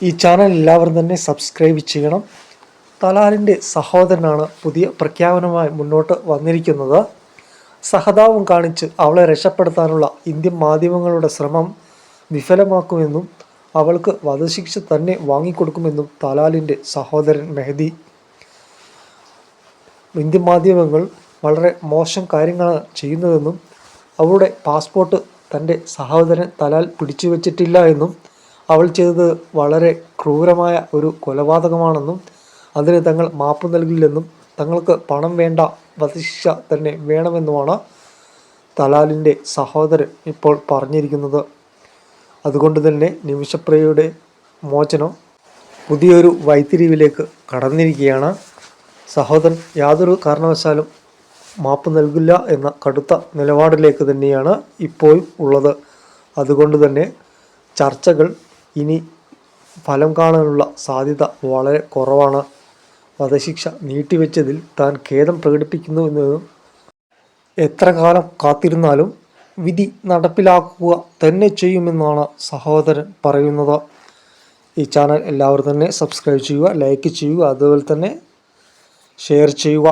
ഈ ചാനൽ എല്ലാവരും തന്നെ സബ്സ്ക്രൈബ് ചെയ്യണം. തലാലിന്റെ സഹോദരനാണ് പുതിയ പ്രഖ്യാപനമായി മുന്നോട്ട് വന്നിരിക്കുന്നത്. സഹതാപം കാണിച്ച് അവളെ രക്ഷപ്പെടുത്താനുള്ള ഇന്ത്യൻ മാധ്യമങ്ങളുടെ ശ്രമം വിഫലമാക്കുമെന്നും അവൾക്ക് വധശിക്ഷ തന്നെ വാങ്ങിക്കൊടുക്കുമെന്നും തലാലിന്റെ സഹോദരൻ മെഹദി. ഇന്ത്യൻ മാധ്യമങ്ങൾ വളരെ മോശം കാര്യങ്ങളാണ് ചെയ്യുന്നതെന്നും അവളുടെ പാസ്പോർട്ട് തന്റെ സഹോദരൻ തലാൽ പിടിച്ചു വച്ചിട്ടില്ല എന്നും അവൾ ചെയ്തത് വളരെ ക്രൂരമായ ഒരു കൊലപാതകമാണെന്നും അതിന് തങ്ങൾ മാപ്പ് നൽകില്ലെന്നും തങ്ങൾക്ക് പണം വേണ്ട വധശിക്ഷ തന്നെ വേണമെന്നുമാണ് തലാലിന്റെ സഹോദരൻ ഇപ്പോൾ പറഞ്ഞിരിക്കുന്നത്. അതുകൊണ്ട് തന്നെ നിമിഷപ്രിയയുടെ മോചനം പുതിയൊരു വൈത്തിരിവിലേക്ക് കടന്നിരിക്കുകയാണ്. സഹോദരൻ യാതൊരു കാരണവശാലും മാപ്പ് നൽകില്ല എന്ന കടുത്ത നിലപാടിലേക്ക് തന്നെയാണ് ഇപ്പോഴും ഉള്ളത്. അതുകൊണ്ട് തന്നെ ചർച്ചകൾ ഇനി ഫലം കാണാനുള്ള സാധ്യത വളരെ കുറവാണ്. വധശിക്ഷ നീട്ടിവെച്ചതിൽ താൻ ഖേദം പ്രകടിപ്പിക്കുന്നു എന്നതും എത്ര കാലം കാത്തിരുന്നാലും വിധി നടപ്പിലാക്കുക തന്നെ ചെയ്യുമെന്നാണ് സഹോദരൻ പറയുന്നത്. ഈ ചാനൽ എല്ലാവരും തന്നെ സബ്സ്ക്രൈബ് ചെയ്യുക ലൈക്ക് ചെയ്യുക അതുപോലെ തന്നെ ഷെയർ ചെയ്യുക.